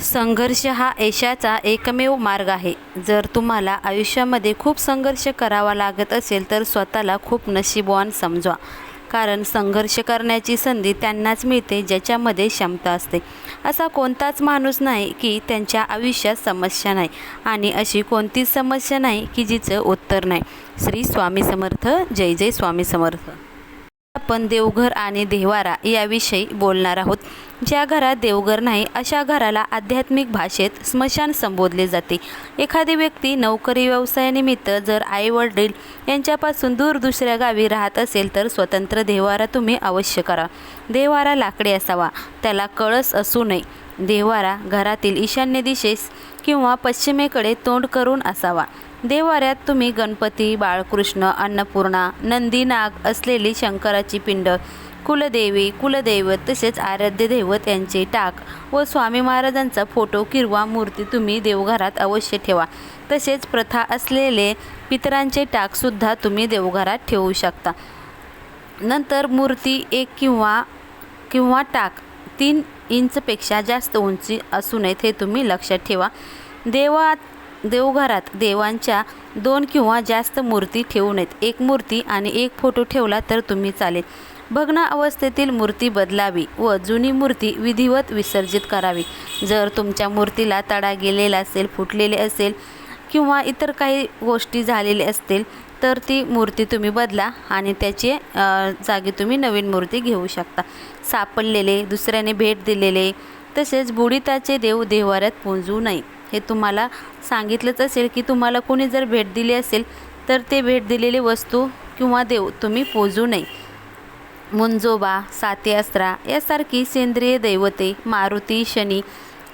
संघर्ष हा यशाचा एकमेव मार्ग आहे. जर तुम्हाला आयुष्यामध्ये खूप संघर्ष करावा लागत असेल तर स्वतःला खूप नशीबवान समजवा. कारण संघर्ष करण्याची संधी त्यांनाच मिळते ज्याच्यामध्ये क्षमता असते. असा कोणताच माणूस नाही की त्यांच्या आयुष्यात समस्या नाही आणि अशी कोणतीच समस्या नाही की जिचं उत्तर नाही. श्री स्वामी समर्थ. जय जय स्वामी समर्थ. आपण देवघर आणि देवारा याविषयी बोलणार आहोत. ज्या घरात देवघर नाही अशा घराला आध्यात्मिक भाषेत स्मशान संबोधले जाते. एखादी व्यक्ती नोकरी व्यवसायानिमित्त जर आई वडील यांच्यापासून दूर दुसऱ्या गावी राहत असेल तर स्वतंत्र देवारा तुम्ही अवश्य करा. देवारा लाकडी असावा. त्याला कळस असू नये. देवारा घरातील ईशान्य दिशेस किंवा पश्चिमेकडे तोंड करून असावा. देवाऱ्यात तुम्ही गणपती बाळकृष्ण अन्नपूर्णा नंदी नाग असलेली शंकराची पिंड कुलदेवी कुलदैवत तसेच आराध्य दैवत यांचे टाक व स्वामी महाराजांचा फोटो किंवा मूर्ती तुम्ही देवघरात अवश्य ठेवा. तसेच प्रथा असलेले पितरांचे टाकसुद्धा तुम्ही देवघरात ठेवू शकता. नंतर मूर्ती एक किंवा किंवा टाक तीन इंचपेक्षा जास्त उंची असू नयेत हे तुम्ही लक्षात ठेवा. देवात देवघरात देवांच्या दोन किंवा जास्त मूर्ती ठेवू नयेत. एक मूर्ती आणि एक फोटो ठेवला तर तुम्ही चालेल. भग्न अवस्थेतील मूर्ती बदलावी व जुनी मूर्ती विधिवत विसर्जित करावी. जर तुमच्या मूर्तीला तडा गेलेला असेल फुटलेले असेल किंवा इतर काही गोष्टी झालेल्या असतील तर ती मूर्ती तुम्ही बदला आणि त्याचे जागी तुम्ही नवीन मूर्ती घेऊ शकता. सापडलेले दुसऱ्याने भेट दिलेले तसेच बुडिताचे देव देवाऱ्यात पुंजू नये. हे तुम्हाला सांगितलंच असेल की तुम्हाला कोणी जर भेट दिली असेल तर ते भेट दिलेली वस्तू किंवा देव तुम्ही पोजू नये. मुंजोबा साते अस्त्रा यासारखी सेंद्रिय दैवते मारुती शनी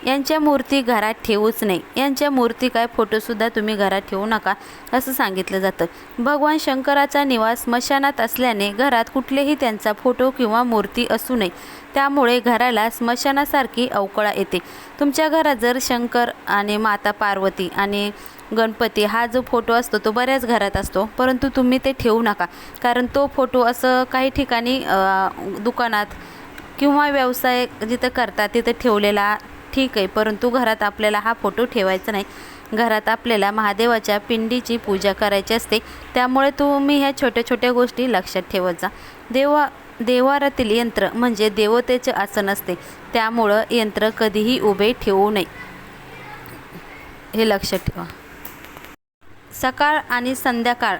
यांच्या मूर्ती घरात ठेवूच नाही. यांच्या मूर्ती काय फोटोसुद्धा तुम्ही घरात ठेवू नका असं सांगितलं जातं. भगवान शंकराचा निवास स्मशानात असल्याने घरात कुठलेही त्यांचा फोटो किंवा मूर्ती असू नये. त्यामुळे घराला स्मशानासारखी अवकळा येते. तुमच्या घरात जर शंकर आणि माता पार्वती आणि गणपती हा जो फोटो असतो तो बऱ्याच घरात असतो. परंतु तुम्ही ते ठेवू नका. कारण तो फोटो असं काही ठिकाणी दुकानात किंवा व्यवसाय जिथं करतात तिथं ठेवलेला ठीक आहे परंतु घरात आपल्याला हा फोटो ठेवायचा नाही. घरात आपल्याला महादेवाच्या पिंडीची पूजा करायची असते त्यामुळे तुम्ही ह्या छोट्या छोट्या गोष्टी लक्षात ठेवत जा. देवा देवारातील यंत्र म्हणजे देवतेचे आसन असते त्यामुळं यंत्र कधीही उभे ठेवू नये. हे लक्षात ठेवा. सकाळ आणि संध्याकाळ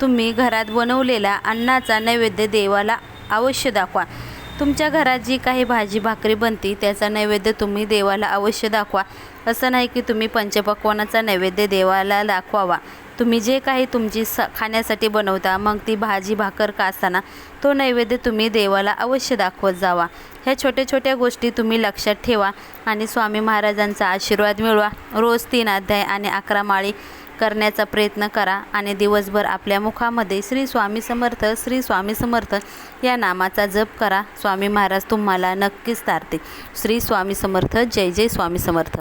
तुम्ही घरात बनवलेला अन्नाचा नैवेद्य देवाला अवश्य दाखवा. तुमच्या घरात जी काही भाजी भाकरी बनती त्याचा नैवेद्य तुम्ही देवाला अवश्य दाखवा. असं नाही की तुम्ही पंचपक्वानाचा नैवेद्य देवाला दाखवावा. तुम्ही जे काही तुमची स खाण्यासाठी बनवता मग ती भाजी भाकर का असताना तो नैवेद्य तुम्ही देवाला अवश्य दाखवत जावा. ह्या छोट्या छोट्या गोष्टी तुम्ही लक्षात ठेवा आणि स्वामी महाराजांचा आशीर्वाद मिळवा. रोज तीन अध्याय आणि अकरा माळी करण्याचा प्रयत्न करा आणि दिवसभर आपल्या मुखामध्ये श्री स्वामी समर्थ श्री स्वामी समर्थ या नामाचा जप करा. स्वामी महाराज तुम्हाला नक्कीच तारते श्री स्वामी समर्थ जय जय स्वामी समर्थ.